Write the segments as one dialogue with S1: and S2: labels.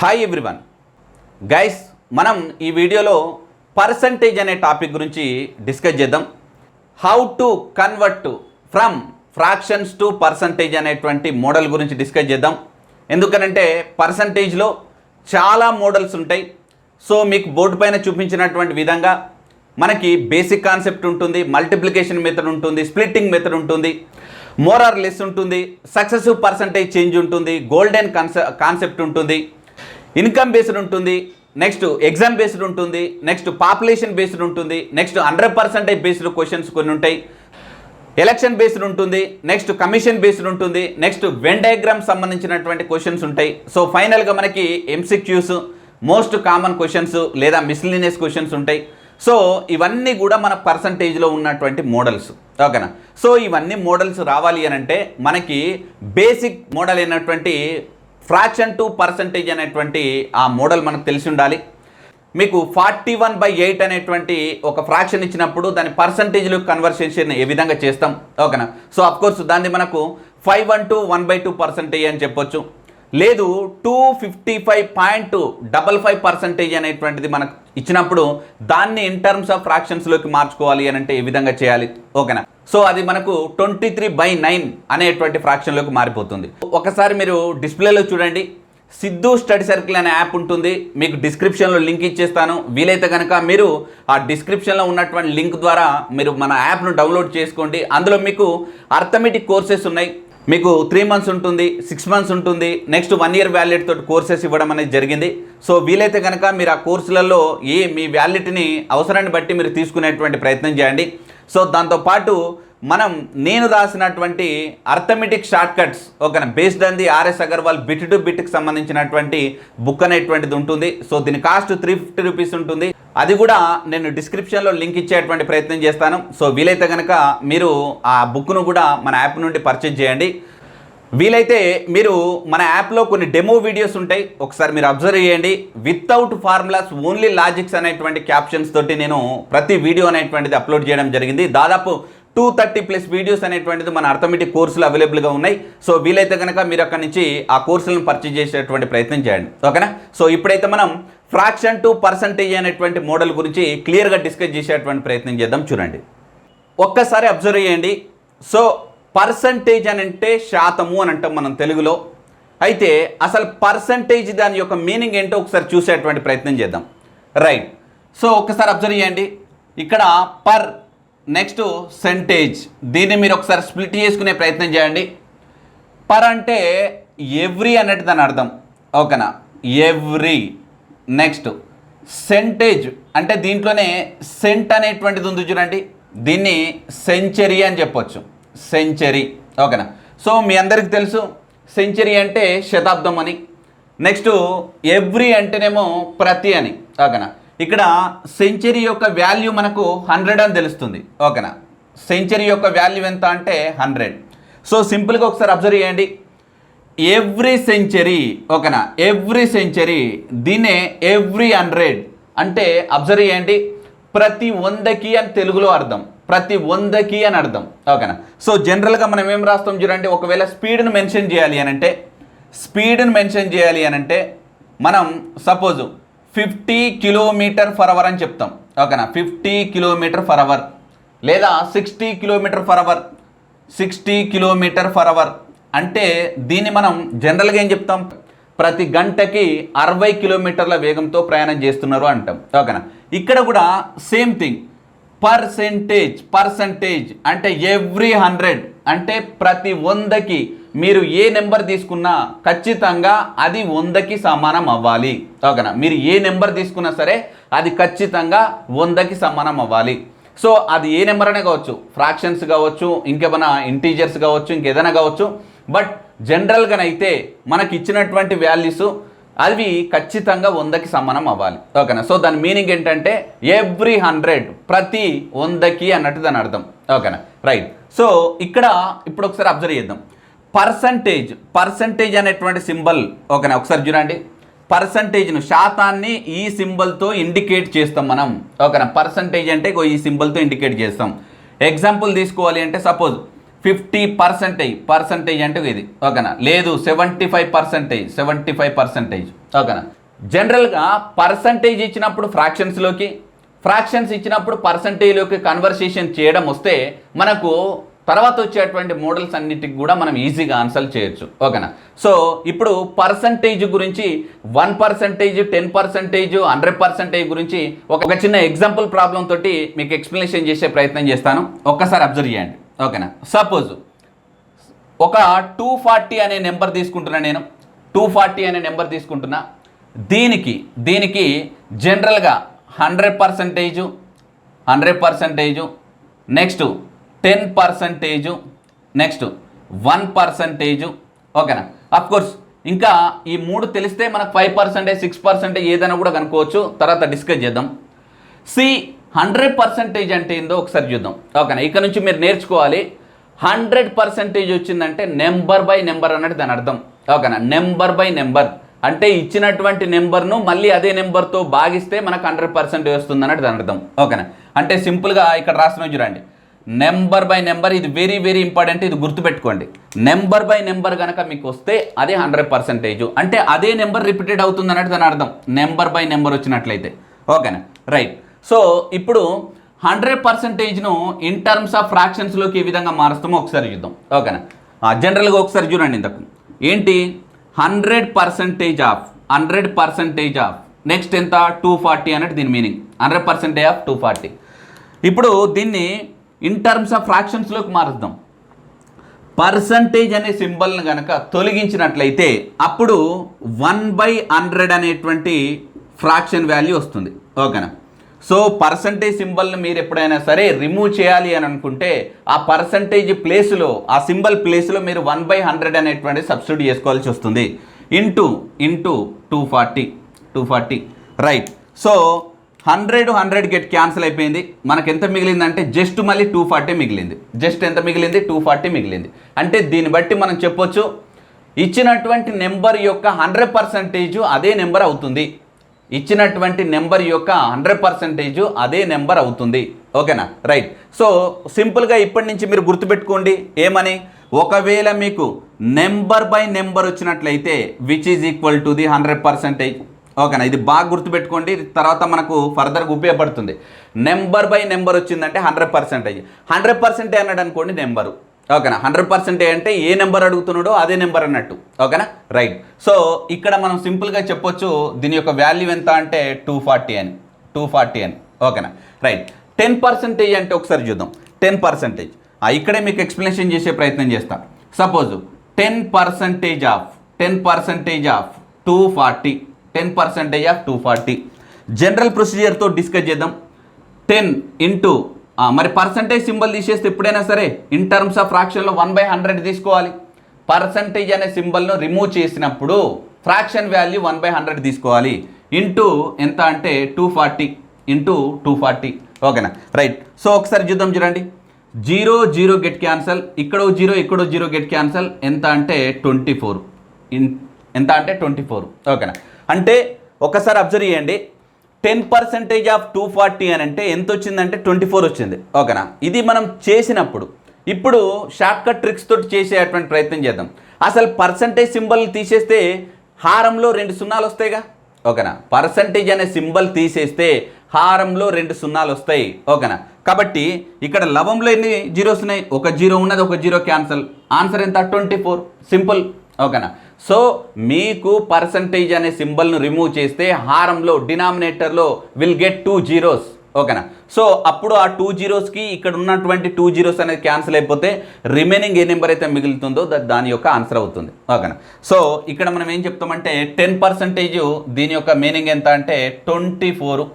S1: Hi everyone guys మనం ఈ వీడియోలో పర్సంటేజ్ అనే టాపిక్ గురించి డిస్కస్ చేద్దాం. How to convert from fractions to percentage అనేటువంటి మోడల్ గురించి డిస్కస్ చేద్దాం. ఎందుకనంటే పర్సంటేజ్లో చాలా మోడల్స్ ఉంటాయి. సో మీకు బోర్డు పైన చూపించినటువంటి విధంగా మనకి బేసిక్ కాన్సెప్ట్ ఉంటుంది మల్టిప్లికేషన్ మెథడ్ ఉంటుంది స్ప్లిట్టింగ్ మెథడ్ ఉంటుంది మోర్ ఆర్ లెస్ ఉంటుంది సక్సెసివ్ పర్సంటేజ్ చేంజ్ ఉంటుంది గోల్డెన్ కాన్సె కాన్సెప్ట్ ఉంటుంది. ఇన్కమ్ బేస్డ్ ఉంటుంది నెక్స్ట్ ఎగ్జామ్ బేస్డ్ ఉంటుంది నెక్స్ట్ పాపులేషన్ బేస్డ్ ఉంటుంది next hundred percentage based questions కొన్ని ఉంటాయి. ఎలక్షన్ బేస్డ్ ఉంటుంది నెక్స్ట్ కమిషన్ బేస్డ్ ఉంటుంది నెక్స్ట్ వెన్ డయాగ్రామ్ సంబంధించినటువంటి క్వశ్చన్స్ ఉంటాయి. సో ఫైనల్గా మనకి ఎంసిక్యూస్ మోస్ట్ కామన్ క్వశ్చన్స్ లేదా మిస్లీనియస్ క్వశ్చన్స్ ఉంటాయి. సో ఇవన్నీ కూడా మన పర్సంటేజ్లో ఉన్నటువంటి మోడల్స్ ఓకేనా? సో ఇవన్నీ మోడల్స్ రావాలి అని అంటే మనకి బేసిక్ మోడల్ అయినటువంటి ఫ్రాక్షన్ టు పర్సంటేజ్ అనేటువంటి ఆ మోడల్ మనకు తెలిసి ఉండాలి. మీకు ఫార్టీ వన్ బై ఎయిట్ అనేటువంటి ఒక ఫ్రాక్షన్ ఇచ్చినప్పుడు దాని పర్సంటేజ్లో కన్వర్సేషన్ ఏ విధంగా చేస్తాం? ఓకేనా? సో అఫ్కోర్స్ దాన్ని మనకు five one two one by two percentage అని చెప్పొచ్చు. లేదు two fifty five point double five percentage అనేటువంటిది మనకు ఇచ్చినప్పుడు దాన్ని ఇన్ టర్మ్స్ ఆఫ్ ఫ్రాక్షన్స్లోకి మార్చుకోవాలి అని అంటే ఏ విధంగా చేయాలి? ఓకేనా? సో అది మనకు ట్వంటీ త్రీ బై నైన్ అనేటువంటి ఫ్రాక్షన్లోకి మారిపోతుంది. ఒకసారి మీరు డిస్ప్లేలో చూడండి. సిద్ధు స్టడీ సర్కిల్ అనే యాప్ ఉంటుంది. మీకు డిస్క్రిప్షన్లో లింక్ ఇచ్చేస్తాను. వీలైతే కనుక మీరు ఆ డిస్క్రిప్షన్లో ఉన్నటువంటి లింక్ ద్వారా మీరు మన యాప్ను డౌన్లోడ్ చేసుకోండి. అందులో మీకు అర్థమెటిక్ కోర్సెస్ ఉన్నాయి. మీకు త్రీ మంత్స్ ఉంటుంది సిక్స్ మంత్స్ ఉంటుంది. నెక్స్ట్ వన్ ఇయర్ వ్యాలిడ్ తోటి కోర్సెస్ ఇవ్వడం అనేది జరిగింది. సో వీలైతే కనుక మీరు ఆ కోర్సులలో ఏ మీ వ్యాలిడిటీని అవసరాన్ని బట్టి మీరు తీసుకునేటువంటి ప్రయత్నం చేయండి. సో దాంతోపాటు మనం నేను రాసినటువంటి అర్థమెటిక్ షార్ట్ కట్స్ ఓకేనా based on the R S Agarwal bit to బిట్కి సంబంధించినటువంటి బుక్ అనేటువంటిది ఉంటుంది. సో దీని కాస్ట్ త్రీ ఫిఫ్టీ రూపీస్ ఉంటుంది. అది కూడా నేను డిస్క్రిప్షన్లో లింక్ ఇచ్చేటువంటి ప్రయత్నం చేస్తాను. సో వీలైతే కనుక మీరు ఆ బుక్ను కూడా మన యాప్ నుండి పర్చేజ్ చేయండి. వీలైతే మీరు మన యాప్లో కొన్ని డెమో వీడియోస్ ఉంటాయి. ఒకసారి మీరు అబ్జర్వ్ చేయండి. వితౌట్ ఫార్ములాస్ ఓన్లీ లాజిక్స్ అనేటువంటి క్యాప్షన్స్ తోటి నేను ప్రతి వీడియో అనేటువంటిది అప్లోడ్ చేయడం జరిగింది. దాదాపు టూ థర్టీ ప్లస్ వీడియోస్ అనేటువంటిది మన అర్థమెటిక్ కోర్సులు అవైలబుల్గా ఉన్నాయి. సో వీలైతే కనుక మీరు అక్కడి నుంచి ఆ కోర్సులను పర్చేజ్ చేసేటువంటి ప్రయత్నం చేయండి. ఓకేనా? సో ఇప్పుడైతే మనం ఫ్రాక్షన్ టు పర్సంటేజ్ అనేటువంటి మోడల్ గురించి క్లియర్గా డిస్కస్ చేసేటువంటి ప్రయత్నం చేద్దాం చూడండి. ఒక్కసారి అబ్జర్వ్ చేయండి. సో పర్సంటేజ్ అని అంటే శాతము అని అంటాం మనం తెలుగులో. అయితే అసలు పర్సంటేజ్ దాని యొక్క మీనింగ్ ఏంటో ఒకసారి చూసేటువంటి ప్రయత్నం చేద్దాం. రైట్. సో ఒక్కసారి అబ్జర్వ్ చేయండి. ఇక్కడ పర్ నెక్స్ట్ సెంటేజ్. దీన్ని మీరు ఒకసారి స్ప్లిట్ చేసుకునే ప్రయత్నం చేయండి. పర్ అంటే ఎవ్రీ అన్నట్టు దాని అర్థం. ఓకేనా? ఎవ్రీ. నెక్స్ట్ సెంటేజ్. అంటే దీంట్లోనే సెంట్ అనేటువంటిది ఉంది చూడండి. దీన్ని సెంచరీ అని చెప్పొచ్చు. సెంచరీ. ఓకేనా? సో మీ అందరికి తెలుసు సెంచరీ అంటే శతాబ్దం అని. నెక్స్ట్ ఎవ్రీ అంటేనేమో ప్రతి అని. ఓకేనా? ఇక్కడ సెంచరీ యొక్క వాల్యూ మనకు హండ్రెడ్ అని తెలుస్తుంది. ఓకేనా? సెంచరీ యొక్క వాల్యూ ఎంత అంటే హండ్రెడ్. సో సింపుల్గా ఒకసారి అబ్జర్వ్ చేయండి. ఎవ్రీ సెంచరీ ఓకేనా? ఎవ్రీ సెంచరీ దీన్నే ఎవ్రీ హండ్రెడ్ అంటే అబ్జర్వ్ చేయండి. ప్రతి వందకి అని తెలుగులో అర్థం. ప్రతి వందకి అని అర్థం. ఓకేనా? సో జనరల్గా మనం ఏం రాస్తాం చూడండి. ఒకవేళ స్పీడ్ని మెన్షన్ చేయాలి అని అంటే స్పీడ్ని మెన్షన్ చేయాలి అని అంటే మనం suppose fifty kilometre per hour అని చెప్తాం. ఓకేనా? Fifty kilometre per hour. లేదా sixty kilometre per hour. Sixty kilometre per hour. అంటే దీన్ని మనం జనరల్గా ఏం చెప్తాం? ప్రతి గంటకి అరవై కిలోమీటర్ల వేగంతో ప్రయాణం చేస్తున్నారు అంటాం. ఓకేనా? ఇక్కడ కూడా సేమ్ థింగ్. పర్సెంటేజ్ పర్సంటేజ్ అంటే ఎవ్రీ హండ్రెడ్. అంటే ప్రతి వందకి మీరు ఏ నెంబర్ తీసుకున్నా ఖచ్చితంగా అది వందకి సమానం అవ్వాలి. ఓకేనా? మీరు ఏ నెంబర్ తీసుకున్నా సరే అది ఖచ్చితంగా వందకి సమానం అవ్వాలి. సో అది ఏ నెంబర్ అనే కావచ్చు. ఫ్రాక్షన్స్ కావచ్చు ఇంకేమైనా ఇంటీజర్స్ కావచ్చు ఇంకేదైనా కావచ్చు. బట్ జనరల్గానైతే మనకి ఇచ్చినటువంటి వాల్యూస్ అవి ఖచ్చితంగా వందకి సమానం అవ్వాలి. ఓకేనా? సో దాని మీనింగ్ ఏంటంటే ఎవ్రీ హండ్రెడ్ ప్రతి వందకి అన్నట్టు దాని అర్థం. ఓకేనా? రైట్. సో ఇక్కడ ఇప్పుడు ఒకసారి అబ్జర్వ్ చేద్దాం. పర్సంటేజ్ పర్సంటేజ్ అనేటువంటి సింబల్ ఓకేనా? ఒకసారి చూడండి. పర్సంటేజ్ను శాతాన్ని ఈ సింబల్తో ఇండికేట్ చేస్తాం మనం. ఓకేనా? పర్సంటేజ్ అంటే ఈ సింబల్తో ఇండికేట్ చేస్తాం. ఎగ్జాంపుల్ తీసుకోవాలి అంటే సపోజ్ ఫిఫ్టీ పర్సెంటేజ్ పర్సంటేజ్ అంటే ఇది. ఓకేనా? లేదు seventy five percentage seventy five percentage ఓకేనా జనరల్గా పర్సంటేజ్ ఇచ్చినప్పుడు ఫ్రాక్షన్స్లోకి ఫ్రాక్షన్స్ ఇచ్చినప్పుడు పర్సంటేజ్లోకి కన్వర్సేషన్ చేయడం వస్తే మనకు తర్వాత వచ్చేటువంటి మోడల్స్ అన్నిటికి కూడా మనం ఈజీగా ఆన్సర్ చేయొచ్చు. ఓకేనా? సో ఇప్పుడు పర్సంటేజ్ గురించి one percentage ten percentage hundred percentage గురించి ఒక చిన్న ఎగ్జాంపుల్ ప్రాబ్లం తోటి మీకు ఎక్స్ప్లెనేషన్ చేసే ప్రయత్నం చేస్తాను. ఒక్కసారి అబ్జర్వ్ చేయండి. ఓకేనా? సపోజ్ ఒక టూ ఫార్టీ అనే నెంబర్ తీసుకుంటున్నా నేను. టూ ఫార్టీ అనే నెంబర్ తీసుకుంటున్నా. దీనికి దీనికి జనరల్గా hundred percentage hundred percentage next ten percentage next one percentage ఓకేనా? కోర్స్ ఇంకా ఈ మూడు తెలిస్తే మనకు ఫైవ్ పర్సెంటేజ్ సిక్స్ పర్సెంటేజ్ ఏదైనా కూడా కనుక్కోవచ్చు. తర్వాత డిస్కస్ చేద్దాం. సి హండ్రెడ్ పర్సెంటేజ్ అంటే ఏందో ఒకసారి చూద్దాం. ఓకేనా? ఇక్కడ నుంచి మీరు నేర్చుకోవాలి. హండ్రెడ్ పర్సెంటేజ్ వచ్చిందంటే నెంబర్ బై నెంబర్ అన్నట్టు దాని అర్థం. ఓకేనా? Number by number. అంటే ఇచ్చినటువంటి నెంబర్ను మళ్ళీ అదే నెంబర్తో భాగిస్తే మనకు హండ్రెడ్ పర్సెంటేజ్ వస్తుంది అన్నట్టు దాని అర్థం. ఓకేనా? అంటే సింపుల్గా ఇక్కడ రాసిన చూడండి. నెంబర్ బై నెంబర్ ఇది వెరీ వెరీ ఇంపార్టెంట్ ఇది గుర్తుపెట్టుకోండి. నెంబర్ బై నెంబర్ కనుక మీకు వస్తే అదే హండ్రెడ్ పర్సెంటేజ్. అంటే అదే నెంబర్ రిపీటెడ్ అవుతుంది అన్నట్టు దాని అర్థం. నెంబర్ బై నెంబర్ వచ్చినట్లయితే. ఓకేనా? రైట్. సో ఇప్పుడు హండ్రెడ్ పర్సెంటేజ్ను ఇన్ టర్మ్స్ ఆఫ్ ఫ్రాక్షన్స్లోకి ఏ విధంగా మారుస్తామో ఒకసారి చూద్దాం. ఓకేనా? జనరల్గా ఒకసారి చూడండి ఇంతకు. ఏంటి? Hundred percentage of hundred percentage of. Next ఎంత? టూ ఫార్టీ అన్నట్టు దీని meaning. Hundred percentage of two forty. ఇప్పుడు దీన్ని ఇన్ టర్మ్స్ ఆఫ్ ఫ్రాక్షన్స్లోకి మారుద్దాం. పర్సంటేజ్ అనే సింబల్ని కనుక తొలగించినట్లయితే అప్పుడు వన్ బై హండ్రెడ్ అనేటువంటి ఫ్రాక్షన్ వాల్యూ వస్తుంది. ఓకేనా? సో పర్సంటేజ్ సింబల్ని మీరు ఎప్పుడైనా సరే రిమూవ్ చేయాలి అని అనుకుంటే ఆ పర్సంటేజ్ ప్లేస్లో ఆ సింబల్ ప్లేస్లో మీరు వన్ బై హండ్రెడ్ అనేటువంటి సబ్స్టిట్యూట్ చేసుకోవాల్సి వస్తుంది. Into into two forty two forty right. So hundred hundred get cancel అయిపోయింది. మనకు ఎంత మిగిలిందంటే జస్ట్ మళ్ళీ టూ ఫార్టీ మిగిలింది. జస్ట్ ఎంత మిగిలింది? టూ ఫార్టీ మిగిలింది. అంటే దీన్ని బట్టి మనం చెప్పొచ్చు ఇచ్చినటువంటి నెంబర్ యొక్క హండ్రెడ్ పర్సెంటేజ్ అదే నెంబర్ అవుతుంది. ఇచ్చినటువంటి నెంబర్ యొక్క హండ్రెడ్ పర్సెంటేజ్ అదే నెంబర్ అవుతుంది. ఓకేనా? రైట్. సో సింపుల్గా ఇప్పటి నుంచి మీరు గుర్తుపెట్టుకోండి. ఏమని? ఒకవేళ మీకు నెంబర్ బై నెంబర్ వచ్చినట్లయితే which is equal to the hundred percentage ఓకేనా? ఇది బాగా గుర్తుపెట్టుకోండి. తర్వాత మనకు ఫర్దర్గా ఉపయోగపడుతుంది. నెంబర్ బై నెంబర్ వచ్చిందంటే హండ్రెడ్ పర్సెంటేజ్ హండ్రెడ్ పర్సెంటేజ్ అన్నాడు అనుకోండి నెంబరు. ఓకేనా? హండ్రెడ్ పర్సెంటేజ్ అంటే ఏ నెంబర్ అడుగుతున్నాడో అదే నెంబర్ అన్నట్టు. ఓకేనా? రైట్. సో ఇక్కడ మనం సింపుల్గా చెప్పొచ్చు దీని యొక్క వాల్యూ ఎంత అంటే టూ ఫార్టీ అని. టూ ఫార్టీ అని. ఓకేనా? రైట్. టెన్ పర్సెంటేజ్ అంటే ఒకసారి చూద్దాం. Ten percentage. ఇక్కడే మీకు ఎక్స్ప్లెనేషన్ చేసే ప్రయత్నం చేస్తా. Suppose ten percentage of ten percentage of two forty. Ten percentage of two forty. General ప్రొసీజర్తో discuss చేద్దాం. టెన్ ఇంటూ మరి పర్సంటేజ్ సింబల్ తీసేస్తే ఎప్పుడైనా సరే ఇన్ టర్మ్స్ ఆఫ్ ఫ్రాక్షన్లో వన్ బై హండ్రెడ్ తీసుకోవాలి. పర్సంటేజ్ అనే సింబల్ను రిమూవ్ చేసినప్పుడు fraction value one by hundred తీసుకోవాలి. ఇంటూ ఎంత అంటే two forty into two forty ఓకేనా రైట్ సో ఒకసారి చూద్దాం చూడండి. జీరో జీరో గెట్ క్యాన్సల్ ఇక్కడో జీరో ఇక్కడో జీరో గెట్ క్యాన్సల్ ఎంత అంటే ట్వంటీ ఫోర్ ఇన్ ఎంత అంటే ట్వంటీ ఫోర్ ఓకేనా అంటే ఒకసారి అబ్జర్వ్ చేయండి. Ten percentage of two forty అని అంటే ఎంత వచ్చిందంటే ట్వంటీ ఫోర్ వచ్చింది. ఓకేనా? ఇది మనం చేసినప్పుడు ఇప్పుడు షార్ట్కట్ ట్రిక్స్ తోటి చేసేటువంటి ప్రయత్నం చేద్దాం. అసలు పర్సంటేజ్ సింబల్ తీసేస్తే హారంలో రెండు సున్నాలు వస్తాయిగా? ఓకేనా? పర్సంటేజ్ అనే సింబల్ తీసేస్తే హారంలో రెండు సున్నాలు వస్తాయి. ఓకేనా? కాబట్టి ఇక్కడ లవంలో ఎన్ని జీరోస్ ఉన్నాయి? ఒక జీరో ఉన్నది ఒక జీరో క్యాన్సల్. ఆన్సర్ ఎంత? Twenty four. సింపుల్. ఓకేనా? సో మీకు పర్సంటేజ్ అనే సింబల్ను రిమూవ్ చేస్తే హారంలో డినామినేటర్లో విల్ గెట్ టూ జీరోస్ ఓకేనా? సో అప్పుడు ఆ టూ జీరోస్కి ఇక్కడ ఉన్నటువంటి టూ జీరోస్ అనేది క్యాన్సిల్ అయిపోతే రిమైనింగ్ ఏ నెంబర్ అయితే మిగులుతుందో దాని యొక్క ఆన్సర్ అవుతుంది. ఓకేనా? సో ఇక్కడ మనం ఏం చెప్తామంటే టెన్ పర్సెంటేజ్ దీని యొక్క మీనింగ్ ఎంత అంటే ట్వంటీ ఫోరు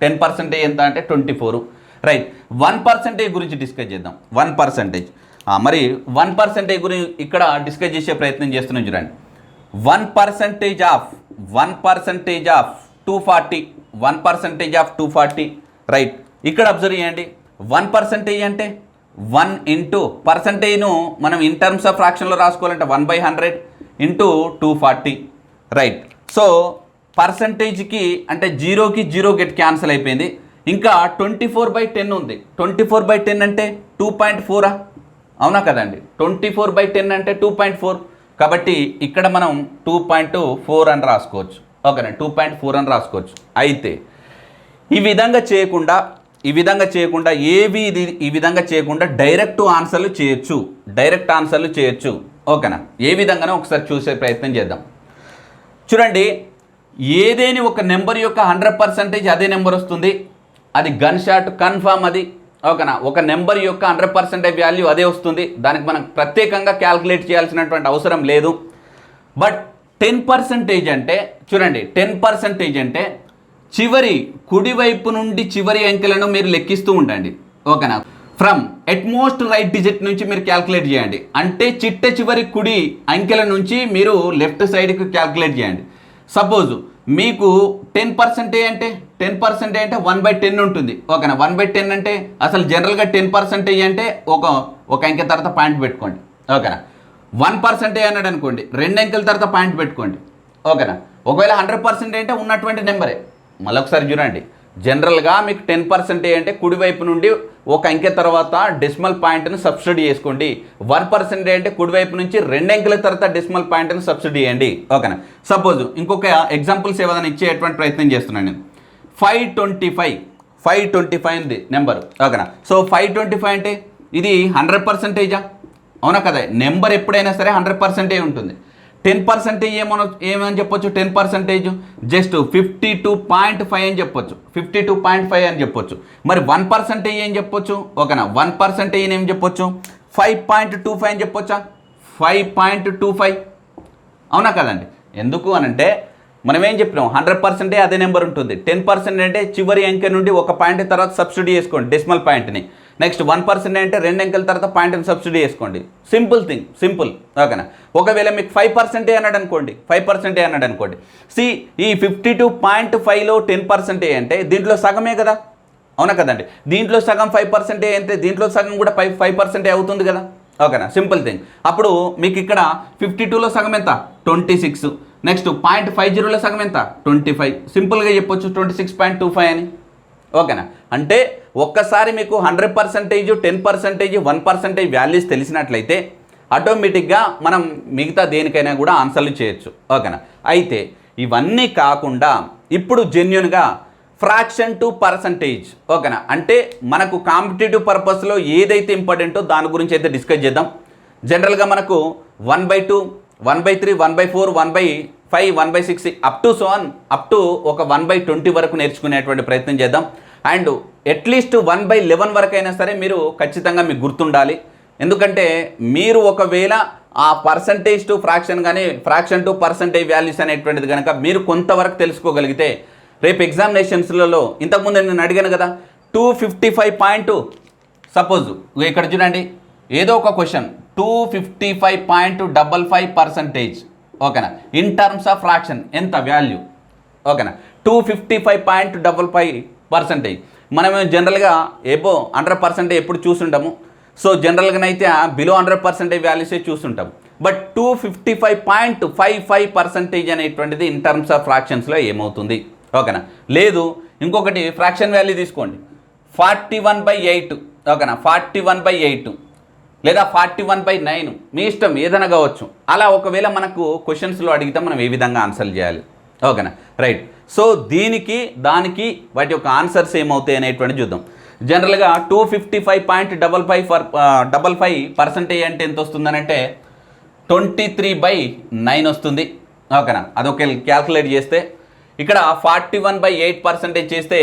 S1: టెన్ పర్సెంటేజ్ ఎంత అంటే twenty four right one percentage గురించి డిస్కస్ చేద్దాం. వన్ పర్సెంటేజ్ మరి వన్ పర్సెంటేజ్ గురించి ఇక్కడ డిస్కస్ చేసే ప్రయత్నం చేస్తున్నాం చూడండి. One percentage of one percentage of two forty one percentage of two forty. Right. ఇక్కడ అబ్జర్వ్ చేయండి. వన్ పర్సెంటేజ్ అంటే వన్ ఇంటూ పర్సంటేజ్ను మనం ఇన్ టర్మ్స్ ఆఫ్ ఫ్రాక్షన్లో రాసుకోవాలంటే one by hundred into two forty. Right. So పర్సంటేజ్కి అంటే జీరోకి జీరో గెట్ క్యాన్సిల్ అయిపోయింది. ఇంకా ట్వంటీ ఫోర్ బై టెన్ ఉంది. ట్వంటీ ఫోర్ బై టెన్ అంటే టూ పాయింట్ ఫోరా? అవునా కదండి? ట్వంటీ ఫోర్ బై టెన్ అంటే టూ పాయింట్ ఫోర్. కాబట్టి ఇక్కడ మనం టూ పాయింట్ ఫోర్ అని రాసుకోవచ్చు. ఓకేనా టూ పాయింట్ ఫోర్ అని రాసుకోవచ్చు. అయితే ఈ విధంగా చేయకుండా ఈ విధంగా చేయకుండా ఏవి ఇది ఈ విధంగా చేయకుండా డైరెక్ట్ ఆన్సర్లు చేయొచ్చు. డైరెక్ట్ ఆన్సర్లు చేయొచ్చు. ఓకేనా? ఏ విధంగానో ఒకసారి చూసే ప్రయత్నం చేద్దాం. చూడండి ఏదేని ఒక నెంబర్ యొక్క హండ్రెడ్ పర్సెంటేజ్ అదే నెంబర్ వస్తుంది. అది గన్ షాట్ కన్ఫామ్ అది. ఓకేనా? ఒక నెంబర్ యొక్క హండ్రెడ్ పర్సెంటేజ్ వాల్యూ అదే వస్తుంది. దానికి మనం ప్రత్యేకంగా క్యాల్కులేట్ చేయాల్సినటువంటి అవసరం లేదు. బట్ టెన్ పర్సెంటేజ్ అంటే చూడండి టెన్ పర్సెంటేజ్ అంటే చివరి కుడివైపు నుండి చివరి అంకెలను మీరు లెక్కిస్తూ ఉండండి. ఓకేనా? ఫ్రమ్ ఎట్మోస్ట్ రైట్ డిజిట్ నుంచి మీరు క్యాల్కులేట్ చేయండి. అంటే చిట్ట చివరి కుడి అంకెల నుంచి మీరు లెఫ్ట్ సైడ్కి క్యాల్కులేట్ చేయండి. సపోజ్ మీకు టెన్ పర్సెంటేజ్ అంటే టెన్ పర్సెంటేజ్ అంటే వన్ బై టెన్ ఉంటుంది. ఓకేనా? వన్ బై టెన్ అంటే అసలు జనరల్గా టెన్ పర్సెంటేజ్ అంటే ఒక ఒక అంకె తర్వాత పాయింట్ పెట్టుకోండి. ఓకేనా? వన్ పర్సెంటేజ్ అన్నాడు అనుకోండి. రెండు అంకెల తర్వాత పాయింట్ పెట్టుకోండి. ఓకేనా? ఒకవేళ హండ్రెడ్ పర్సెంటేజ్ అంటే ఉన్నటువంటి నెంబరే మళ్ళీ ఒకసారి చూడండి. జనరల్గా మీకు టెన్ పర్సెంటేజ్ అంటే కుడివైపు నుండి ఒక అంకె తర్వాత డెసిమల్ పాయింట్ని సబ్సిడీ చేసుకోండి. వన్ పర్సెంటేజ్ అంటే కుడివైపు నుంచి రెండు అంకెల తర్వాత డెసిమల్ పాయింట్ని సబ్సిడీ చేయండి. ఓకేనా? సపోజ్ ఇంకొక ఎగ్జాంపుల్స్ ఏమైనా ఇచ్చేటువంటి ప్రయత్నం చేస్తున్నాను నేను. Five twenty five. Five twenty five ఉంది నెంబర్. ఓకేనా? సో ఫైవ్ ట్వంటీ ఫైవ్ అంటే ఇది హండ్రెడ్ పర్సెంటేజా? అవునా కదా? నెంబర్ ఎప్పుడైనా సరే హండ్రెడ్ పర్సెంటేజ్ ఉంటుంది. టెన్ పర్సెంటేజ్ ఏమన ఏమని చెప్పొచ్చు? Ten percentage. Just fifty two point five అని చెప్పొచ్చు. ఫిఫ్టీ టూ పాయింట్ ఫైవ్ అని చెప్పొచ్చు. మరి వన్ పర్సెంటేజ్ ఏం చెప్పొచ్చు? ఓకేనా? వన్ పర్సెంటేజ్ ఏం చెప్పొచ్చు? ఫైవ్ పాయింట్ టూ ఫైవ్ అని చెప్పొచ్చా? Five point two five. అవునా కదండి? ఎందుకు అనంటే మనం ఏం చెప్పినాం హండ్రెడ్ పర్సెంటే అదే నెంబర్ ఉంటుంది. టెన్ పర్సెంట్ అంటే చివరి అంకె నుండి ఒక పాయింట్ తర్వాత సబ్సిడీ చేసుకోండి డెసిమల్ పాయింట్ని నెక్స్ట్ వన్ పర్సెంట్ అంటే రెండు అంకెల తర్వాత పాయింట్ని సబ్సిడీ చేసుకోండి. సింపుల్ థింగ్ సింపుల్ ఓకేనా? ఒకవేళ మీకు ఫైవ్ పర్సెంటే అన్నాడు అనుకోండి ఫైవ్ పర్సెంటే అన్నాడు అనుకోండి. సి ఈ ఫిఫ్టీ టూ పాయింట్ ఫైవ్లో టెన్ పర్సెంటే అంటే దీంట్లో సగమే కదా? అవునా కదండి? దీంట్లో సగం ఫైవ్ పర్సెంటే అంటే దీంట్లో సగం కూడా ఫైవ్ ఫైవ్ పర్సెంటే అవుతుంది కదా? ఓకేనా? సింపుల్ థింగ్ అప్పుడు మీకు ఇక్కడ ఫిఫ్టీ టూలో సగం ఎంత? Twenty six next point five జీరోలో సగం ఎంత? ట్వంటీ ఫైవ్ సింపుల్గా చెప్పొచ్చు twenty six point two five అని. ఓకేనా? అంటే ఒక్కసారి మీకు hundred percentage ten percentage one percentage values తెలిసినట్లయితే ఆటోమేటిక్గా మనం మిగతా దేనికైనా కూడా ఆన్సర్లు చేయొచ్చు. ఓకేనా? అయితే ఇవన్నీ కాకుండా ఇప్పుడు జెన్యున్గా ఫ్రాక్షన్ టు పర్సంటేజ్ ఓకేనా? అంటే మనకు కాంపిటేటివ్ పర్పస్లో ఏదైతే ఇంపార్టెంటో దాని గురించి అయితే డిస్కస్ చేద్దాం. జనరల్గా మనకు one by two one by three one by four one by five one by six up to son up to ఒక వన్ బై ట్వంటీ వరకు నేర్చుకునేటువంటి ప్రయత్నం చేద్దాం. And at least one by eleven వరకు అయినా సరే మీరు ఖచ్చితంగా మీకు గుర్తుండాలి. ఎందుకంటే మీరు ఒకవేళ ఆ పర్సంటేజ్ టు ఫ్రాక్షన్ కానీ ఫ్రాక్షన్ టు పర్సంటేజ్ వాల్యూస్ అనేటువంటిది కనుక మీరు కొంతవరకు తెలుసుకోగలిగితే రేపు ఎగ్జామినేషన్స్లలో ఇంతకుముందు నేను అడిగాను కదా two fifty five point suppose ఇక్కడ చూడండి ఏదో ఒక question two fifty five point double five percentage ఓకేనా ఇన్ టర్మ్స్ ఆఫ్ ఫ్రాక్షన్ ఎంత వాల్యూ ఓకేనా two fifty five point double five percentage మనం జనరల్గా ఎబో హండ్రెడ్ పర్సెంటేజ్ ఎప్పుడు చూసుంటాము సో జనరల్గానైతే బిలో హండ్రెడ్ పర్సెంటేజ్ వాల్యూసే చూస్తుంటాం but two fifty five point five five percentage అనేటువంటిది ఇన్ టర్మ్స్ ఆఫ్ ఫ్రాక్షన్స్లో ఏమవుతుంది? ఓకేనా లేదు ఇంకొకటి ఫ్రాక్షన్ వాల్యూ తీసుకోండి. ఫార్టీ వన్ బై ఎయిట్ ఓకేనా ఫార్టీ వన్ బై ఎయిట్ లేదా ఫార్టీ వన్ బై నైన్ మీ ఇష్టం ఏదైనా కావచ్చు. అలా ఒకవేళ మనకు క్వశ్చన్స్లో అడిగితే మనం ఏ విధంగా ఆన్సర్ చేయాలి? ఓకేనా? రైట్ సో దీనికి దానికి వాటి యొక్క ఆన్సర్స్ ఏమవుతాయి అనేటువంటి చూద్దాం. జనరల్గా two fifty five point double five for double five percentage అంటే ఎంత వస్తుందనంటే ట్వంటీ త్రీ బై నైన్ వస్తుంది. ఓకేనా? అదొక క్యాల్కులేట్ చేస్తే ఇక్కడ forty one by eight percentage చేస్తే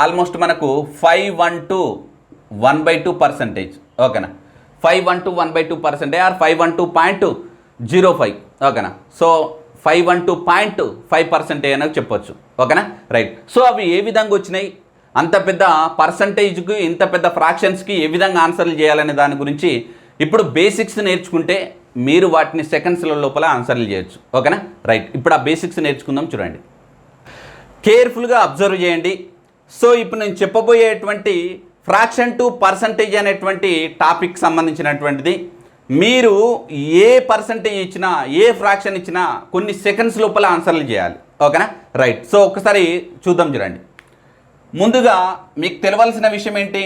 S1: ఆల్మోస్ట్ మనకు five one to one by two percentage ఓకేనా? Five one two one by two percentage or five one two point zero five. ఓకేనా? So five one two point five percent అనేది చెప్పొచ్చు. ఓకేనా? Right. So అవి ఏ విధంగా వచ్చినాయి? అంత పెద్ద పర్సంటేజ్కి ఇంత పెద్ద ఫ్రాక్షన్స్కి ఏ విధంగా ఆన్సర్లు చేయాలనే దాని గురించి ఇప్పుడు బేసిక్స్ నేర్చుకుంటే మీరు వాటిని సెకండ్స్ల లోపల ఆన్సర్లు చేయొచ్చు. ఓకేనా? రైట్. ఇప్పుడు ఆ బేసిక్స్ నేర్చుకుందాం చూడండి. కేర్ఫుల్గా అబ్జర్వ్ చేయండి. సో ఇప్పుడు నేను చెప్పబోయేటువంటి ఫ్రాక్షన్ టు పర్సంటేజ్ అనేటువంటి టాపిక్ సంబంధించినటువంటిది. మీరు ఏ పర్సంటేజ్ ఇచ్చినా ఏ ఫ్రాక్షన్ ఇచ్చినా కొన్ని సెకండ్స్ లోపల ఆన్సర్లు చేయాలి. ఓకేనా? రైట్. సో ఒకసారి చూద్దాం చూడండి. ముందుగా మీకు తెలవలసిన విషయం ఏంటి?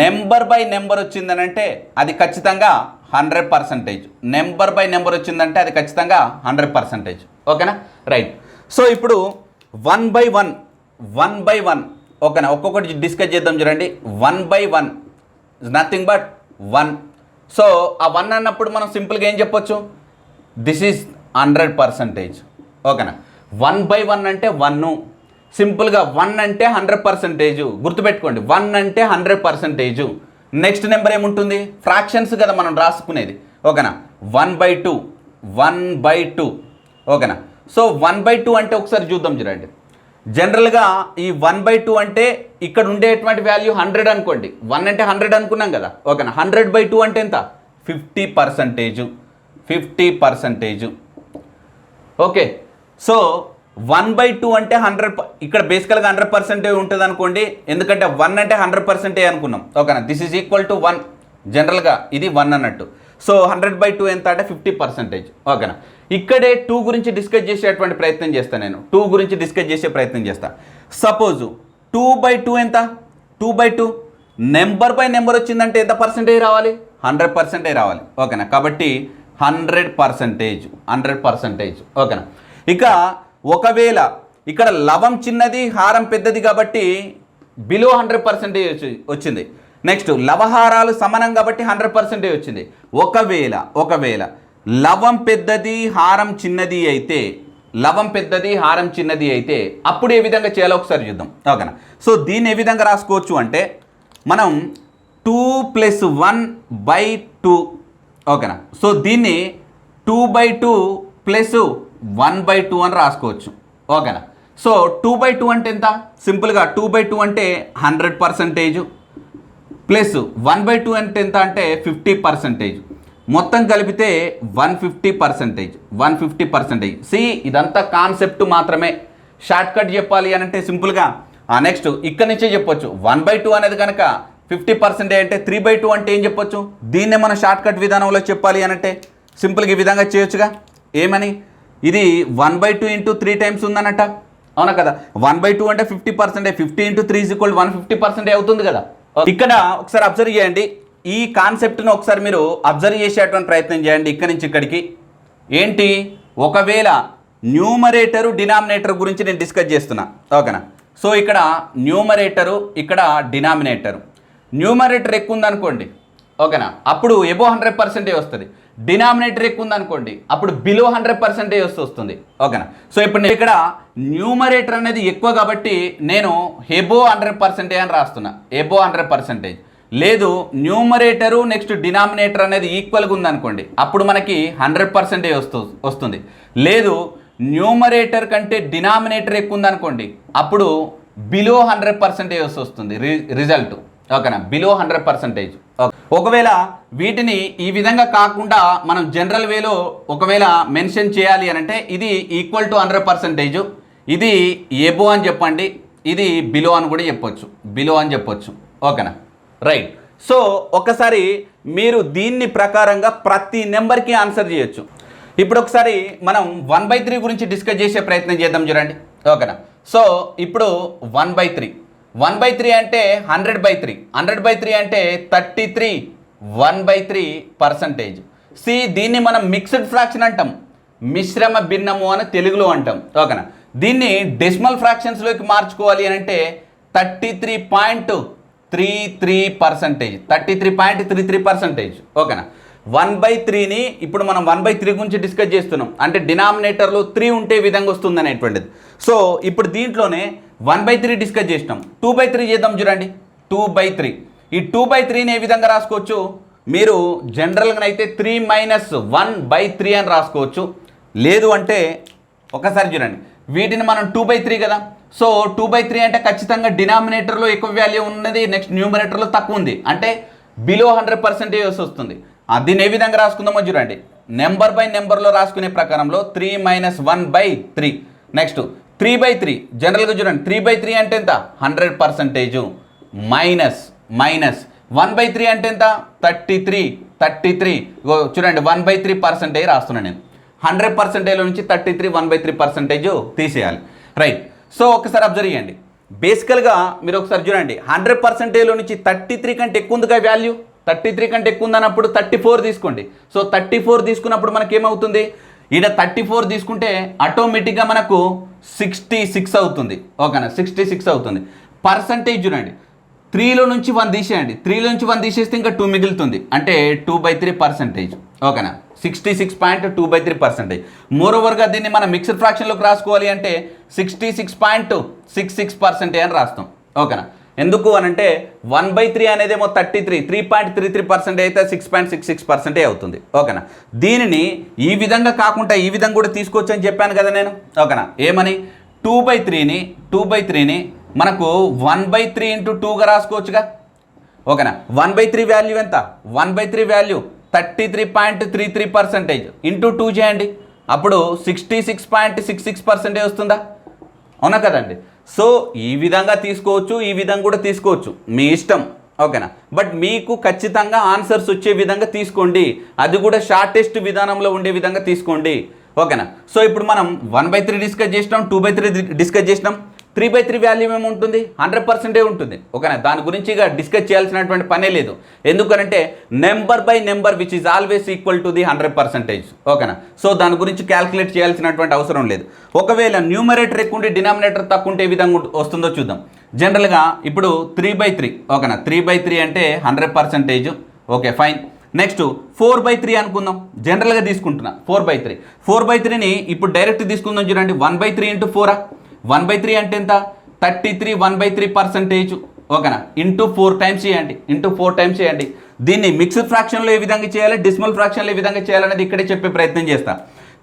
S1: నెంబర్ బై నెంబర్ వచ్చిందని అంటే అది ఖచ్చితంగా hundred percentage. Number by number వచ్చిందంటే అది ఖచ్చితంగా హండ్రెడ్ పర్సంటేజ్. ఓకేనా? రైట్. సో ఇప్పుడు one by one one by one ఓకేనా? ఒక్కొక్కటి డిస్కస్ చేద్దాం చూడండి. One by one. Nothing but one so ఆ వన్ అన్నప్పుడు మనం సింపుల్గా ఏం చెప్పొచ్చు? దిస్ ఈజ్ హండ్రెడ్ పర్సంటేజ్ ఓకేనా? వన్ బై వన్ అంటే వన్ను సింపుల్గా వన్ అంటే హండ్రెడ్ పర్సంటేజు గుర్తుపెట్టుకోండి. వన్ అంటే హండ్రెడ్ పర్సంటేజు నెక్స్ట్ నెంబర్ ఏముంటుంది? ఫ్రాక్షన్స్ కదా మనం రాసుకునేది. ఓకేనా? One by two one by two ఓకేనా? సో వన్ బై టూ అంటే ఒకసారి చూద్దాం చూడండి. జనరల్గా ఈ వన్ బై టూ అంటే ఇక్కడ ఉండేటువంటి వాల్యూ హండ్రెడ్ అనుకోండి. వన్ అంటే హండ్రెడ్ అనుకున్నాం కదా. ఓకేనా? హండ్రెడ్ బై టూ అంటే ఎంత? Fifty percentage. Fifty percentage. Okay. So one by two అంటే హండ్రెడ్ ఇక్కడ బేసికల్గా హండ్రెడ్ పర్సెంటేజ్ ఉంటుంది అనుకోండి. ఎందుకంటే వన్ అంటే హండ్రెడ్ పర్సెంటేజ్ అనుకున్నాం. ఓకేనా? This is equal to one. జనరల్గా ఇది వన్ అన్నట్టు. సో హండ్రెడ్ బై టూ ఎంత అంటే ఫిఫ్టీ పర్సెంటేజ్. ఓకేనా? ఇక్కడే టూ గురించి డిస్కస్ చేసేటువంటి ప్రయత్నం చేస్తాను నేను. టూ గురించి డిస్కస్ చేసే ప్రయత్నం చేస్తా. సపోజు టూ బై టూ ఎంత? Two by two. Number by number వచ్చిందంటే ఎంత పర్సెంటేజ్ రావాలి? హండ్రెడ్ పర్సెంటేజ్ రావాలి. ఓకేనా? కాబట్టి హండ్రెడ్ పర్సెంటేజ్. Hundred percentage. ఓకేనా? ఇక ఒకవేళ ఇక్కడ లవం చిన్నది హారం పెద్దది కాబట్టి బిలో హండ్రెడ్ పర్సెంటేజ్ వచ్చింది. నెక్స్ట్ లవహారాలు సమానం కాబట్టి హండ్రెడ్ పర్సెంటేజ్ వచ్చింది. ఒకవేళ ఒకవేళ లవం పెద్దది హారం చిన్నది అయితే లవం పెద్దది హారం చిన్నది అయితే అప్పుడు ఏ విధంగా చేయాలో ఒకసారి చూద్దాం. ఓకేనా? సో దీన్ని ఏ విధంగా రాసుకోవచ్చు అంటే మనం two plus one by two ఓకేనా? సో దీన్ని two by two plus one by two అని రాసుకోవచ్చు. ఓకేనా? సో టూ బై టూ అంటే ఎంత? సింపుల్గా టూ బై టూ అంటే hundred percentage plus one by two అంటే ఎంత? అంటే ఫిఫ్టీ పర్సంటేజ్. మొత్తం కలిపితే one fifty percentage one fifty percentage. See ఇదంతా కాన్సెప్ట్ మాత్రమే. షార్ట్ కట్ చెప్పాలి అని అంటే సింపుల్గా నెక్స్ట్ ఇక్కడ నుంచే చెప్పొచ్చు. వన్ బై టూ అనేది కనుక ఫిఫ్టీ పర్సెంటేజ్ అంటే త్రీ బై టూ అంటే ఏం చెప్పొచ్చు? దీన్నే మనం షార్ట్ కట్ విధానంలో చెప్పాలి అని అంటే సింపుల్గా ఈ విధంగా చేయొచ్చుగా. ఏమని? ఇది one by two into three times ఉందన్నట అవునా కదా? వన్ బై టూ అంటే fifty percent fifty into three equal one fifty percent అవుతుంది కదా. ఇక్కడ ఒకసారి అబ్జర్వ్ చేయండి. ఈ కాన్సెప్ట్ను ఒకసారి మీరు అబ్జర్వ్ చేసేటువంటి ప్రయత్నం చేయండి ఇక్కడి నుంచి ఇక్కడికి. ఏంటి? ఒకవేళ న్యూమరేటరు డినామినేటర్ గురించి నేను డిస్కస్ చేస్తున్నా. ఓకేనా? సో ఇక్కడ న్యూమరేటరు ఇక్కడ డినామినేటరు. న్యూమరేటర్ ఎక్కువ ఉందనుకోండి ఓకేనా? అప్పుడు ఎబో హండ్రెడ్ పర్సెంటేజ్ వస్తుంది. డినామినేటర్ ఎక్కువ ఉందనుకోండి అప్పుడు బిలో హండ్రెడ్ పర్సెంటేజ్ వస్తూ వస్తుంది. ఓకేనా? సో ఇప్పుడు నేను ఇక్కడ న్యూమరేటర్ అనేది ఎక్కువ కాబట్టి నేను ఎబో హండ్రెడ్ పర్సెంటేజ్ అని రాస్తున్నా. Above hundred percentage. లేదు న్యూమరేటరు నెక్స్ట్ డినామినేటర్ అనేది ఈక్వల్గా ఉందనుకోండి అప్పుడు మనకి హండ్రెడ్ పర్సెంటేజ్ వస్తు వస్తుంది. లేదు న్యూమరేటర్ కంటే డినామినేటర్ ఎక్కువ ఉందనుకోండి అప్పుడు బిలో హండ్రెడ్ పర్సెంటేజ్ వస్తుంది రి- రిజల్ట్ ఓకేనా? బిలో హండ్రెడ్ పర్సెంటేజ్ ఒకవేళ వీటిని ఈ విధంగా కాకుండా మనం జనరల్ వేలో ఒకవేళ మెన్షన్ చేయాలి అని అంటే ఇది ఈక్వల్ టు హండ్రెడ్ పర్సెంటేజ్ ఇది ఏబో అని చెప్పండి ఇది బిలో అని కూడా చెప్పొచ్చు బిలో అని చెప్పొచ్చు. ఓకేనా? రైట్ సో ఒకసారి మీరు దీన్ని ప్రకారంగా ప్రతి నెంబర్కి ఆన్సర్ చేయొచ్చు. ఇప్పుడు ఒకసారి మనం వన్ బై త్రీ గురించి డిస్కస్ చేసే ప్రయత్నం చేద్దాం చూడండి. ఓకేనా? సో ఇప్పుడు one by three. One by three అంటే hundred by three. Hundred by three అంటే thirty three. One by three percentage. See దీన్ని మనం మిక్స్డ్ ఫ్రాక్షన్ అంటాం. మిశ్రమ భిన్నము అని తెలుగులో అంటాం. ఓకేనా? దీన్ని డెసిమల్ ఫ్రాక్షన్స్లోకి మార్చుకోవాలి అని అంటే thirty three point three three percentage. Thirty three point three three percentage. ఓకేనా? వన్ బై త్రీని ఇప్పుడు మనం వన్ బై త్రీ గురించి డిస్కస్ చేస్తున్నాం. అంటే డినామినేటర్లో త్రీ ఉంటే విధంగా వస్తుంది అనేటువంటిది సో ఇప్పుడు దీంట్లోనే వన్ బై త్రీ డిస్కస్ చేసినాం. టూ బై త్రీ చేద్దాం చూడండి. Two by three. ఈ టూ బై త్రీని ఏ విధంగా రాసుకోవచ్చు? మీరు జనరల్గా అయితే three minus one by three అని రాసుకోవచ్చు. లేదు అంటే ఒకసారి చూడండి. వీటిని మనం టూ బై త్రీ కదా. సో టూ బై త్రీ అంటే ఖచ్చితంగా డినామినేటర్లో ఎక్కువ వాల్యూ ఉన్నది నెక్స్ట్ న్యూమినేటర్లో తక్కువ ఉంది. అంటే బిలో హండ్రెడ్ పర్సెంటేజ్ వస్తుంది. దీన్ని ఏ విధంగా రాసుకుందామో చూడండి. నెంబర్ బై నెంబర్లో రాసుకునే ప్రకారంలో three minus one by three next three by three జనరల్గా చూడండి. త్రీ బై త్రీ అంటే ఎంత? Hundred percentage minus minus one by three అంటే ఎంత? థర్టీ త్రీ థర్టీ త్రీ చూడండి వన్ బై త్రీ పర్సెంటేజ్ రాస్తున్నాను నేను. హండ్రెడ్ పర్సెంటేజ్ నుంచి thirty three one by three percentage తీసేయాలి. రైట్ సో ఒకసారి అబ్జర్వ్ చేయండి. బేసికల్గా మీరు ఒకసారి చూడండి. హండ్రెడ్ పర్సెంటేజ్లో నుంచి థర్టీ త్రీ కంటే ఎక్కువ ఉందిగా వాల్యూ థర్టీ త్రీ కంటే ఎక్కువ ఉందన్నప్పుడు థర్టీ ఫోర్ తీసుకోండి. సో థర్టీ ఫోర్ తీసుకున్నప్పుడు మనకి ఏమవుతుంది ఈడ థర్టీ ఫోర్ తీసుకుంటే ఆటోమేటిక్గా మనకు సిక్స్టీ సిక్స్ అవుతుంది. ఓకేనా? సిక్స్టీ సిక్స్ అవుతుంది. పర్సంటేజ్ చూడండి. త్రీలో నుంచి వన్ తీసేయండి. త్రీలో నుంచి వన్ తీసేస్తే ఇంకా టూ మిగులుతుంది. అంటే టూ బై త్రీ పర్సెంటేజ్. ఓకేనా? Sixty six point two by three percentage more దీన్ని మనం మిక్స్డ్ ఫ్రాక్షన్లోకి రాసుకోవాలి అంటే sixty six point six six percentage అని రాస్తాం. ఓకేనా? ఎందుకు అని అంటే వన్ బై త్రీ అనేది thirty three three point three three percent అయితే six point six six percent అవుతుంది. ఓకేనా? దీనిని ఈ విధంగా కాకుండా ఈ విధంగా కూడా తీసుకోవచ్చు అని చెప్పాను కదా నేను. ఓకేనా? ఏమని? టూ బై త్రీని టూ బై త్రీని మనకు వన్ బై త్రీ ఇంటూ టూగా రాసుకోవచ్చుగా. ఓకేనా? వన్ బై త్రీ వాల్యూ ఎంత? One by three value thirty three point three three percentage into two చేయండి. అప్పుడు sixty six point six six percentage వస్తుందా? అవునా కదండి. సో ఈ విధంగా తీసుకోవచ్చు ఈ విధంగా కూడా తీసుకోవచ్చు. మీ ఇష్టం. ఓకేనా? బట్ మీకు ఖచ్చితంగా ఆన్సర్స్ వచ్చే విధంగా తీసుకోండి. అది కూడా షార్టెస్ట్ విధానంలో ఉండే విధంగా తీసుకోండి. ఓకేనా? సో ఇప్పుడు మనం వన్ బై త్రీ డిస్కస్ చేసినాం టూ బై త్రీ డిస్కస్ చేసినాం. త్రీ బై త్రీ వాల్యూ ఏముంటుంది హండ్రెడ్ పర్సెంటే ఉంటుంది. ఓకేనా? దాని గురించి ఇక డిస్కస్ చేయాల్సినటువంటి పనే లేదు. ఎందుకనంటే number by number which is always equal to the hundred percentage ఓకేనా? సో దాని గురించి క్యాల్కులేట్ చేయాల్సినటువంటి అవసరం లేదు. ఒకవేళ న్యూమరేటర్ ఎక్కువ ఉండి డినామినేటర్ తక్కువ ఉంటే ఏ విధంగా వస్తుందో చూద్దాం. జనరల్గా ఇప్పుడు త్రీ బై త్రీ ఓకేనా? త్రీ బై త్రీ అంటే hundred percentage okay fine next four by three అనుకుందాం. జనరల్గా తీసుకుంటున్నా. Four by three four by త్రీని ఇప్పుడు డైరెక్ట్ తీసుకుందాం చూడండి. వన్ బై త్రీ ఇంటూ ఫోరా వన్ బై త్రీ అంటే ఎంత? Thirty three one by three percentage. ఓకేనా? ఇంటూ ఫోర్ టైమ్స్ చేయండి. ఇంటూ ఫోర్ టైమ్స్ చేయండి. దీన్ని మిక్స్డ్ ఫ్రాక్షన్లో ఏ విధంగా చేయాలి? డిస్మల్ ఫ్రాక్షన్లో ఏ విధంగా చేయాలనేది ఇక్కడే చెప్పే ప్రయత్నం చేస్తా.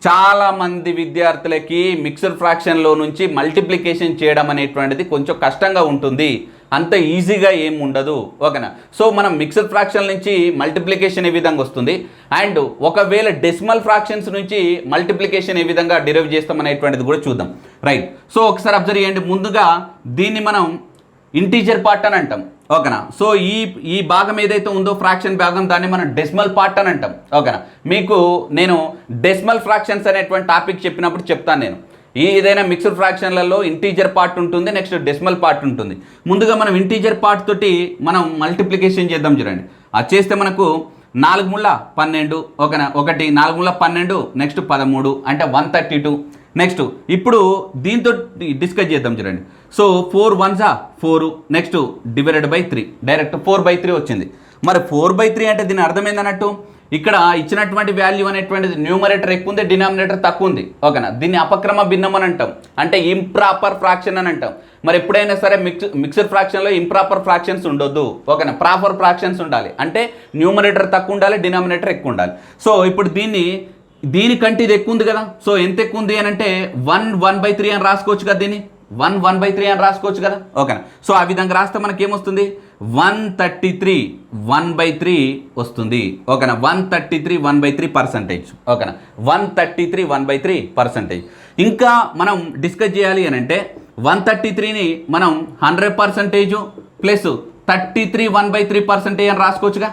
S1: చాలామంది విద్యార్థులకి మిక్స్డ్ ఫ్రాక్షన్లో నుంచి మల్టిప్లికేషన్ చేయడం అనేటువంటిది కొంచెం కష్టంగా ఉంటుంది. అంత ఈజీగా ఏం ఉండదు ఓకేనా? సో మనం మిక్స్డ్ ఫ్రాక్షన్ నుంచి మల్టిప్లికేషన్ ఏ విధంగా వస్తుంది? అండ్ ఒకవేళ డెసిమల్ ఫ్రాక్షన్స్ నుంచి మల్టిప్లికేషన్ ఏ విధంగా డిరైవ్ చేస్తాం అనేటువంటిది కూడా చూద్దాం. రైట్. సో ఒకసారి అబ్జర్వ్ చేయండి. ముందుగా దీన్ని మనం ఇంటీజర్ పార్ట్ అని అంటాం ఓకేనా? సో ఈ ఈ భాగం ఏదైతే ఉందో ఫ్రాక్షన్ భాగం దాన్ని మనం డెసిమల్ పార్ట్ అని అంటాం ఓకేనా? మీకు నేను డెసిమల్ ఫ్రాక్షన్స్ అనేటువంటి టాపిక్ చెప్పినప్పుడు చెప్తాను నేను. ఈ ఏదైనా మిక్స్డ్ ఫ్రాక్షన్లలో ఇంటీజర్ పార్ట్ ఉంటుంది నెక్స్ట్ డెసిమల్ పార్ట్ ఉంటుంది. ముందుగా మనం ఇంటీజర్ పార్ట్ తోటి మనం మల్టిప్లికేషన్ చేద్దాం చూడండి. అది చేస్తే మనకు నాలుగు ముళ్ళ పన్నెండు ఓకేనా? ఒకటి నాలుగు ముళ్ళ పన్నెండు నెక్స్ట్ పదమూడు అంటే వన్ థర్టీ టూ నెక్స్ట్ ఇప్పుడు దీంతో డిస్కస్ చేద్దాం చూడండి. So four వన్సా four next divided by three direct four by three వచ్చింది. మరి ఫోర్ బై త్రీ అంటే దీని అర్థం ఏందన్నట్టు ఇక్కడ ఇచ్చినటువంటి వాల్యూ అనేటువంటిది న్యూమరేటర్ ఎక్కువ ఉంది డినామినేటర్ తక్కువ ఉంది ఓకేనా? దీన్ని అపక్రమ భిన్నం అని అంటాం. అంటే ఇంప్రాపర్ ఫ్రాక్షన్ అని అంటాం. మరి ఎప్పుడైనా సరే మిక్స్ మిక్స్డ్ ఫ్రాక్షన్లో ఇంప్రాపర్ ఫ్రాక్షన్స్ ఉండొద్దు. ఓకేనా? ప్రాపర్ ఫ్రాక్షన్స్ ఉండాలి. అంటే న్యూమరేటర్ తక్కువ ఉండాలి డినామినేటర్ ఎక్కువ ఉండాలి సో ఇప్పుడు దీన్ని దీనికంటే ఇది ఎక్కువ ఉంది కదా? సో ఎంత ఎక్కువ ఉంది అని అంటే వన్ వన్ బై త్రీ అని రాసుకోవచ్చు కదా దీన్ని? వన్ వన్ బై త్రీ అని రాసుకోవచ్చు కదా? ఓకేనా? సో ఆ విధంగా రాస్తే మనకి ఏమొస్తుంది one thirty three one by three వస్తుంది. ఓకేనా? One thirty three one by three percentage ఓకేనా? One thirty three one by three percentage ఇంకా మనం డిస్కస్ చేయాలి అని అంటే వన్ థర్టీ త్రీని మనం hundred percentage plus thirty three one by three percentage అని రాసుకోవచ్చుగా?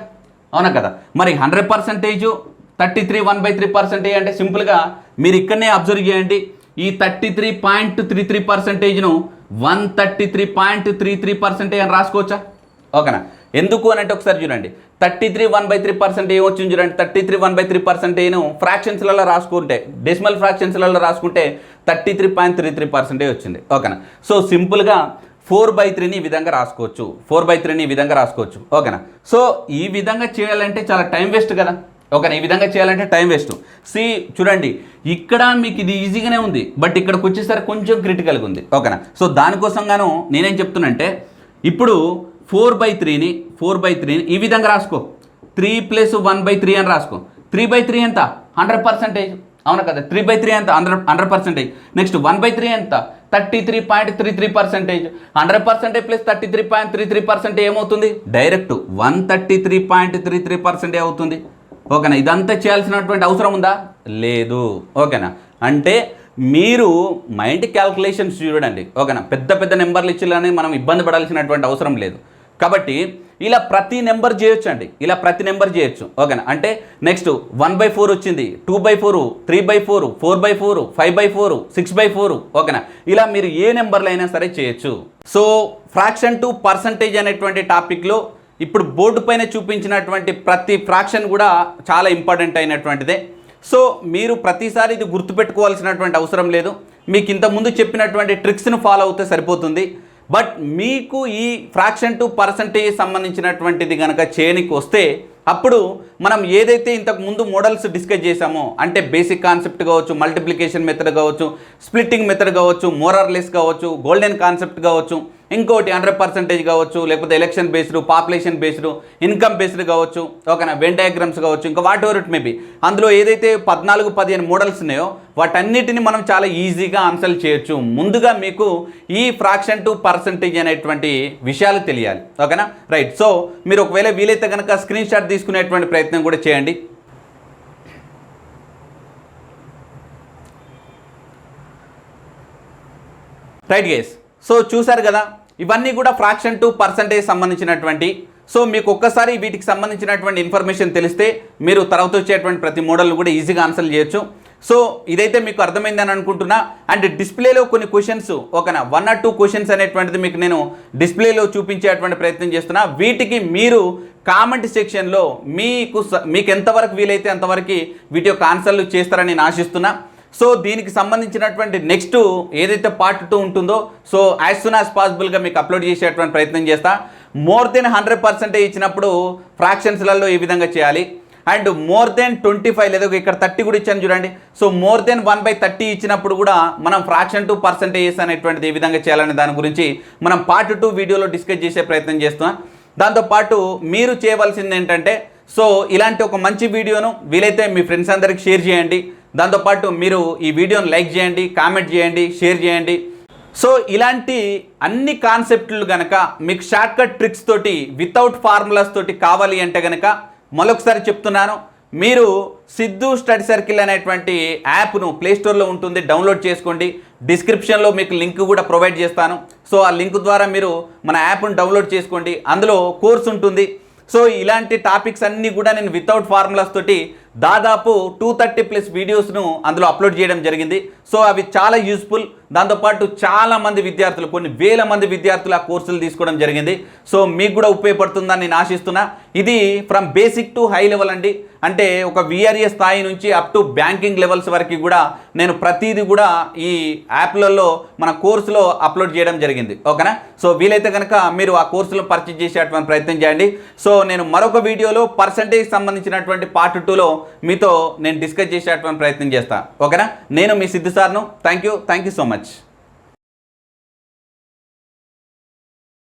S1: అవునా కదా? మరి hundred percentage thirty three one by three percentage అంటే సింపుల్గా మీరు ఇక్కడనే అబ్జర్వ్ చేయండి. ఈ thirty three point three three పర్సెంటేజ్ను one thirty three point three three percentage అని రాసుకోవచ్చా? ఓకేనా? ఎందుకు అని అంటే ఒకసారి చూడండి. Thirty three one by three percent ఏమొచ్చింది చూడండి. Thirty three one by three percent ఏను ఫ్రాక్షన్స్లలో రాసుకుంటే డెసిమల్ ఫ్రాక్షన్స్లలో రాసుకుంటే thirty three point three three పర్సెంటే వచ్చింది. ఓకేనా? సో సింపుల్గా ఫోర్ బై త్రీని ఈ విధంగా రాసుకోవచ్చు. ఫోర్ బై త్రీని ఈ విధంగా రాసుకోవచ్చు. ఓకేనా? సో ఈ విధంగా చేయాలంటే చాలా టైం వేస్ట్ కదా. ఓకేనా? ఈ విధంగా చేయాలంటే టైం వేస్ట్. సి చూడండి ఇక్కడ మీకు ఇది ఈజీగానే ఉంది. బట్ ఇక్కడికి వచ్చేసరికి కొంచెం క్రిటికల్గా ఉంది. ఓకేనా? సో దానికోసం గాను నేనేం చెప్తున్నంటే ఇప్పుడు ఫోర్ బై త్రీని ఫోర్ బై త్రీని ఈ విధంగా రాసుకో. Three plus one by three అని రాసుకో. త్రీ బై త్రీ ఎంత? Hundred percentage. అవునా కదా? త్రీ బై త్రీ ఎంత? Hundred hundred percentage. Next one by three ఎంత? Thirty three point three three percentage. Hundred percentage plus thirty three point three three percentage ఏమవుతుంది? Direct one thirty three point three three percentage అవుతుంది. ఓకేనా? ఇదంతా చేయాల్సినటువంటి అవసరం ఉందా? లేదు. ఓకేనా? అంటే మీరు మైండ్ క్యాల్కులేషన్స్ చూడండి. ఓకేనా? పెద్ద పెద్ద నెంబర్లు ఇచ్చిలని మనం ఇబ్బంది పడాల్సినటువంటి అవసరం లేదు. కాబట్టి ఇలా ప్రతి నెంబర్ చేయొచ్చు అండి. ఇలా ప్రతి నెంబర్ చేయొచ్చు. ఓకేనా? అంటే నెక్స్ట్ వన్ బై ఫోర్ వచ్చింది two by four three by four four by four five by four six by four. ఓకేనా? ఇలా మీరు ఏ నెంబర్లు అయినా సరే చేయొచ్చు. సో ఫ్రాక్షన్ టు పర్సంటేజ్ అనేటువంటి టాపిక్లో ఇప్పుడు బోర్డు పైన చూపించినటువంటి ప్రతి ఫ్రాక్షన్ కూడా చాలా ఇంపార్టెంట్ అయినటువంటిదే. సో మీరు ప్రతిసారి ఇది గుర్తుపెట్టుకోవాల్సినటువంటి అవసరం లేదు. మీకు ఇంతకుముందు చెప్పినటువంటి ట్రిక్స్ను ఫాలో అవుతే సరిపోతుంది. బట్ మీకు ఈ ఫ్రాక్షన్ టు పర్సంటేజ్ సంబంధించినటువంటిది కనుక చేయనికి వస్తే అప్పుడు మనం ఏదైతే ఇంతకు ముందు మోడల్స్ డిస్కస్ చేసామో అంటే బేసిక్ కాన్సెప్ట్ కావచ్చు మల్టిప్లికేషన్ మెథడ్ కావచ్చు స్ప్లిట్టింగ్ మెథడ్ కావచ్చు మోరర్లెస్ కావచ్చు గోల్డెన్ కాన్సెప్ట్ కావచ్చు ఇంకోటి హండ్రెడ్ పర్సెంటేజ్ కావచ్చు లేకపోతే election based population based income based కావచ్చు ఓకేనా వెన్ డయాగ్రామ్స్ కావచ్చు ఇంకా వాట్ ఎవర్ ఇట్ మేబీ అందులో ఏదైతే పద్నాలుగు పదిహేను మోడల్స్ ఉన్నాయో వాటన్నిటిని మనం చాలా ఈజీగా ఆన్సర్ చేయొచ్చు. ముందుగా మీకు ఈ ఫ్రాక్షన్ టు పర్సంటేజ్ అనేటువంటి విషయాలు తెలియాలి. ఓకేనా? రైట్. సో మీరు ఒకవేళ వీలైతే కనుక స్క్రీన్ షాట్ తీసుకునేటువంటి ప్రయత్నం కూడా చేయండి. Right gas. సో చూసారు కదా ఇవన్నీ కూడా ఫ్రాక్షన్ టు పర్సంటేజ్ సంబంధించినటువంటి. సో మీకు ఒక్కసారి వీటికి సంబంధించినటువంటి ఇన్ఫర్మేషన్ తెలిస్తే మీరు తర్వాత వచ్చేటువంటి ప్రతి మోడల్ కూడా ఈజీగా ఆన్సర్ చేయొచ్చు. సో ఇదైతే మీకు అర్థమైందని అనుకుంటున్నా. అండ్ డిస్ప్లేలో కొన్ని క్వశ్చన్స్ ఓకేనా? వన్ ఆర్ టూ క్వశ్చన్స్ అనేటువంటిది మీకు నేను డిస్ప్లేలో చూపించేటువంటి ప్రయత్నం చేస్తున్నా. వీటికి మీరు కామెంట్ సెక్షన్లో మీకు స- మీకు ఎంతవరకు వీలైతే అంతవరకు వీటి యొక్క ఆన్సర్లు చేస్తారని నేను ఆశిస్తున్నా. సో దీనికి సంబంధించినటువంటి నెక్స్ట్ ఏదైతే పార్ట్ టూ ఉంటుందో సో యాజ్ సూన్ యాజ్ పాసిబుల్గా మీకు అప్లోడ్ చేసేటువంటి ప్రయత్నం చేస్తా. మోర్ దెన్ హండ్రెడ్ పర్సెంటేజ్ ఇచ్చినప్పుడు ఫ్రాక్షన్స్లలో ఏ విధంగా చేయాలి. And more than twenty five లేదా ఇక్కడ థర్టీ కూడా ఇచ్చాను చూడండి. So more than one by thirty ఇచ్చినప్పుడు కూడా మనం ఫ్రాక్షన్ టు పర్సంటేజెస్ అనేటువంటిది ఏ విధంగా చేయాలనే దాని గురించి మనం పార్ట్ టూ వీడియోలో డిస్కస్ చేసే ప్రయత్నం చేస్తున్నాం. దాంతోపాటు మీరు చేయవలసింది ఏంటంటే సో ఇలాంటి ఒక మంచి వీడియోను వీలైతే మీ ఫ్రెండ్స్ అందరికి షేర్ చేయండి. దాంతోపాటు మీరు ఈ వీడియోని లైక్ చేయండి కామెంట్ చేయండి షేర్ చేయండి. సో ఇలాంటి అన్ని కాన్సెప్ట్లు కనుక మీకు షార్ట్కట్ ట్రిక్స్ తోటి వితౌట్ ఫార్ములాస్ తోటి కావాలి అంటే కనుక మరొకసారి చెప్తున్నాను. మీరు సిద్ధు స్టడీ సర్కిల్ అనేటువంటి యాప్ను ప్లేస్టోర్లో ఉంటుంది డౌన్లోడ్ చేసుకోండి. డిస్క్రిప్షన్లో మీకు లింక్ కూడా ప్రొవైడ్ చేస్తాను. సో ఆ లింక్ ద్వారా మీరు మన యాప్ను డౌన్లోడ్ చేసుకోండి. అందులో కోర్స్ ఉంటుంది. సో ఇలాంటి టాపిక్స్ అన్నీ కూడా నేను వితౌట్ ఫార్ములాస్ తోటి దాదాపు టూ థర్టీ ప్లస్ వీడియోస్ను అందులో అప్లోడ్ చేయడం జరిగింది. సో అవి చాలా యూస్ఫుల్ దాంతోపాటు చాలా మంది విద్యార్థులు కొన్ని వేల మంది విద్యార్థులు ఆ కోర్సులు తీసుకోవడం జరిగింది. సో మీకు కూడా ఉపయోగపడుతుందని నేను ఆశిస్తున్నా. ఇది from basic to high level అండి. అంటే ఒక విఆర్ఏ స్థాయి నుంచి అప్ టు బ్యాంకింగ్ లెవెల్స్ వరకు కూడా నేను ప్రతిదీ కూడా ఈ యాప్లలో మన కోర్సులో అప్లోడ్ చేయడం జరిగింది. ఓకేనా? సో వీలైతే కనుక మీరు ఆ కోర్సులో పర్చేజ్ చేసేటువంటి ప్రయత్నం చేయండి. సో నేను మరొక వీడియోలో పర్సంటేజ్ సంబంధించినటువంటి పార్ట్ టూలో మీతో నేను డిస్కస్ చేసేటువంటి ప్రయత్నం చేస్తాను ఓకేనా? నేను మీ Siddhu సార్ను. Thank you thank you so much